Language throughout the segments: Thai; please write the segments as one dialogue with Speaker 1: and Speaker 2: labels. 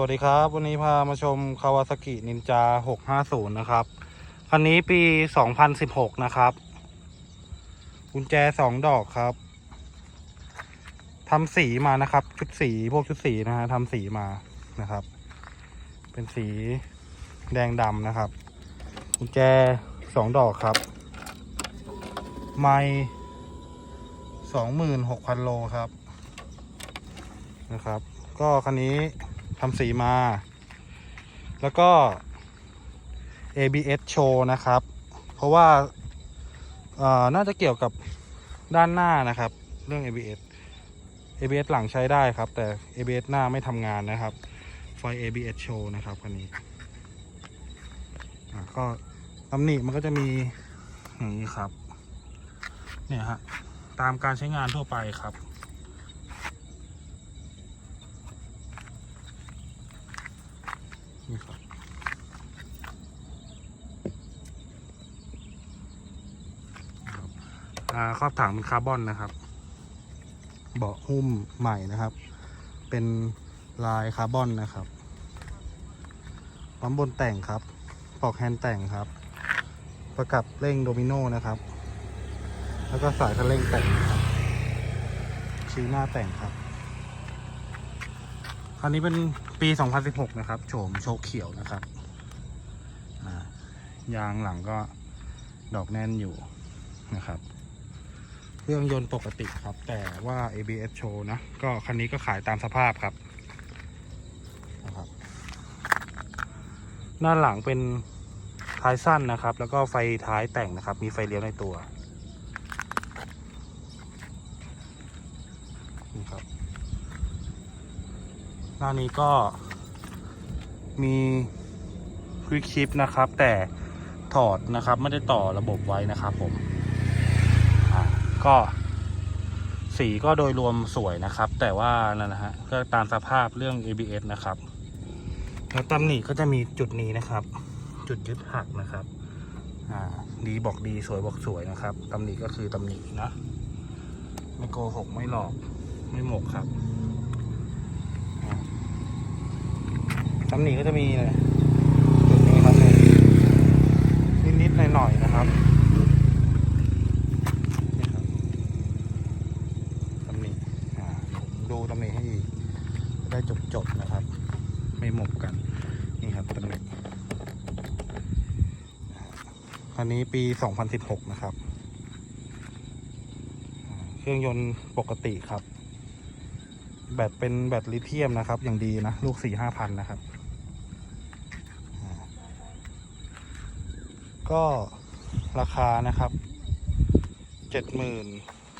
Speaker 1: วัสดีครับ วันนี้พามาชมคาวาซากินินจา 650 นะครับ คันนี้ปี 2016 นะครับ กุญแจสองดอกครับ ทำสีมานะครับ ชุดสีพวกชุดสีนะฮะทำสีมานะครับ เป็นสีแดงดำนะครับ กุญแจสองดอกครับ ไม่สองหมื่นหกพันโลครับ นะครับ ก็คันนี้ ทำสีมา แล้วก็ ABS โชว์นะครับ เพราะว่าน่าจะเกี่ยวกับด้านหน้านะครับ เรื่อง ABS ABS หลังใช้ได้ครับ แต่ ABS หน้าไม่ทำงานนะครับ ไฟ ABS โชว์นะครับคันนี้ก็ตำหนิมันก็จะมีอย่างนี้ครับ เนี่ยฮะ ตามการใช้งานทั่วไปครับ นี่ครับครับอ่า ครอบถังเป็นคาร์บอนนะครับ เบาะหุ้มใหม่นะครับ เป็นลายคาร์บอนนะครับปั๊มบนแต่งครับปลอกแฮนด์แต่งครับ ประกับเร่งโดมิโนนะครับ แล้วก็สายคันเร่งแต่งครับชี้หน้าแต่งครับ คันนี้เป็นปี 2016 นะครับ โฉมโชว์เขียวนะครับอ่ายางหลังก็ดอกแน่นอยู่นะครับ เครื่องยนต์ปกติครับ แต่ว่า ABS โชว์นะ ก็คันนี้ก็ขายตามสภาพครับนะครับด้านหลังเป็นท้ายสั้นนะครับ แล้วก็ไฟท้ายแต่งนะครับ มีไฟเลี้ยวในตัวนี่ครับหน้านี้ก็มีควิกชิปนะครับ แต่ถอดนะครับ ไม่ได้ต่อระบบไว้นะครับผม ก็สีก็โดยรวมสวยนะครับ แต่ว่านั่นนะฮะก็ตามสภาพเรื่อง ABS นะครับ แล้วตำหนิก็จะมีจุดนี้นะครับ จุดยึดหักนะครับ อ่า ดีบอกดีสวยบอกสวยนะครับตำหนิก็คือตำหนินะไม่โกหกไม่หลอกไม่หมกครับตำหนิก็จะมีเลยจุดนี้ครับนิดนิดๆหน่อยๆนะครับนี่ครับตำหนิอ่าผมดูตำหนิให้อีกจะ ได้จบๆนะครับ ไม่หมกกัน นี่ครับตำหนิคันนี้ปี 2016 นะครับ เครื่องยนต์ปกติครับ แบตเป็นแบตลิเธียมนะครับ อย่างดีนะ ลูกสี่ห้าพันนะครับ ก็ราคานะครับเจ็ดหมื่น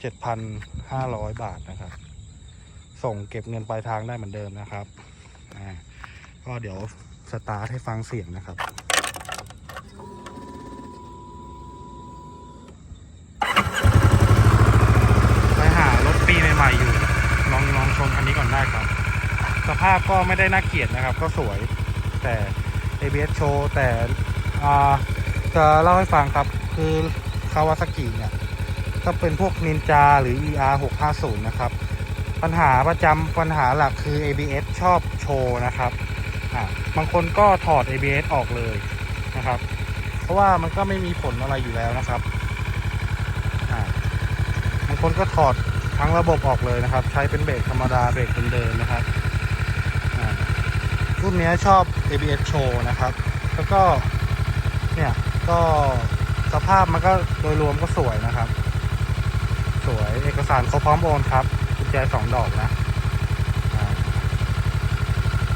Speaker 1: เจ็ดพันห้าร้อยบาทนะครับ ส่งเก็บเงินปลายทางได้เหมือนเดิมนะครับอ่าก็เดี๋ยวสตาร์ทให้ฟังเสียงนะครับไปหารถปีใหม่ๆอยู่ ลองลองชมคันนี้ก่อนได้ครับ สภาพก็ไม่ได้น่าเกลียดนะครับ ก็สวยแต่ ABS โชว์แต่อ่าจะเล่าให้ฟังครับ คือคาวาซากิเนี่ย ก็เป็นพวกนินจาหรือ ER 650 นะครับ ปัญหาประจำปัญหาหลักคือ ABS ชอบโชว์นะครับอ่าบางคนก็ถอด ABS ออกเลยนะครับ เพราะว่ามันก็ไม่มีผลอะไรอยู่แล้วนะครับอ่าบางคนก็ถอดทั้งระบบออกเลยนะครับ ใช้เป็นเบรกธรรมดาเบรกเดิมๆนะครับอ่ารุ่นนี้ชอบ ABS Show นะครับ แล้วก็เนี่ยก็สภาพมันก็โดยรวมก็สวยนะครับ สวยเอกสารเขาพร้อมโอนครับ ญแจสองดอกนะ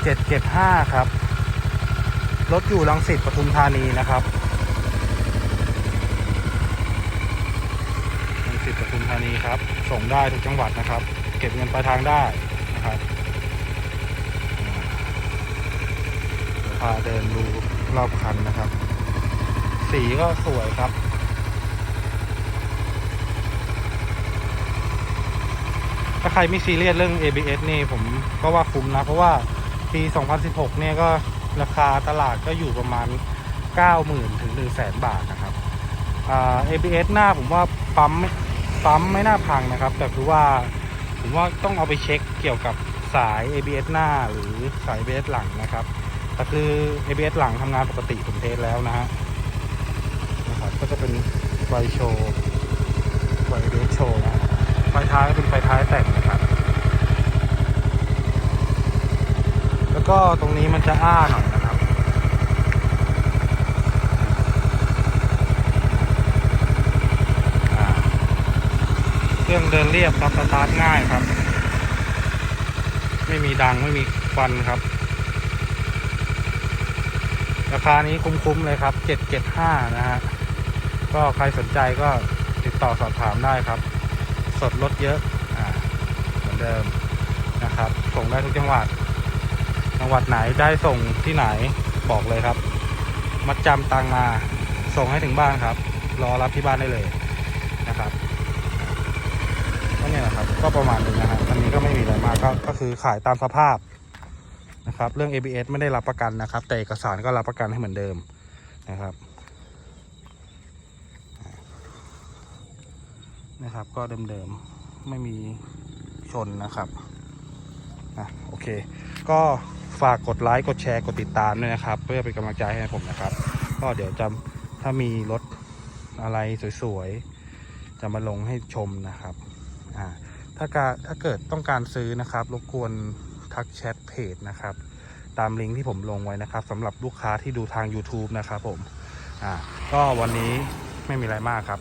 Speaker 1: เจ็ดเจ็ดห้าครับ รถอยู่ลังสิตปทุมธานีนะครับลังสิตปทุมธานีครับ ส่งได้ทุกจังหวัดนะครับ เก็บเงินปลายทางได้นะครับพาเดินดูรอบคันนะครับ สีก็สวยครับ ถ้าใครไม่ซีเรียสเรื่อง ABS นี่ผมก็ว่าคุ้มนะ เพราะว่าปี 2016 เนี่ยก็ราคาตลาดก็อยู่ประมาณ 90,000 ถึง 100,000 บาทนะครับอ่า ABS หน้าผมว่าปั๊มปั๊มไม่น่าพังนะครับ แต่คือว่าผมว่าต้องเอาไปเช็คเกี่ยวกับสาย ABS หน้าหรือสาย ABS หลังนะครับแต่คือ ABS หลังทำงานปกติผมเทสแล้วนะฮะนะครับก็จะเป็นไฟโชว์ไฟ ABS โชว์นะ ไฟท้ายก็เป็นไฟท้ายแต่งนะครับ แล้วก็ตรงนี้มันจะอ้าหน่อยนะครับ เครื่องเดินเรียบครับสตาร์ทง่ายครับ ไม่มีดังไม่มีควันครับ ราคานี้คุ้มๆเลยครับ 775 นะฮะ ก็ใครสนใจก็ติดต่อสอบถามได้ครับ สดลดเยอะอ่าเหมือนเดิมนะครับ ส่งได้ทุกจังหวัด จังหวัดไหนได้ส่งที่ไหนบอกเลยครับ มัดจำตังมา ส่งให้ถึงบ้านครับ รอรับที่บ้านได้เลยนะครับก็เนี่ยแหละครับ ก็ประมาณนี้นะฮะอันนี้ก็ไม่มีอะไรมากก็ก็คือขายตามสภาพนะครับ เรื่อง ABS ไม่ได้รับประกันนะครับ แต่เอกสารก็รับประกันให้เหมือนเดิมนะครับ นะครับ ก็เดิมๆไม่มีชนนะครับอะโอเค ก็ฝากกดไลค์กดแชร์กดติดตามด้วยนะครับ เพื่อเป็นกำลังใจให้ผมนะครับ ก็เดี๋ยวจะถ้ามีรถอะไรสวยๆ จะมาลงให้ชมนะครับอ่าถ้าการถ้าเกิดต้องการซื้อนะครับรบกวนทักแชทเพจนะครับตามลิงก์ที่ผมลงไว้นะครับสำหรับลูกค้าที่ดูทาง YouTube นะครับผมอ่าก็วันนี้ไม่มีอะไรมากครับ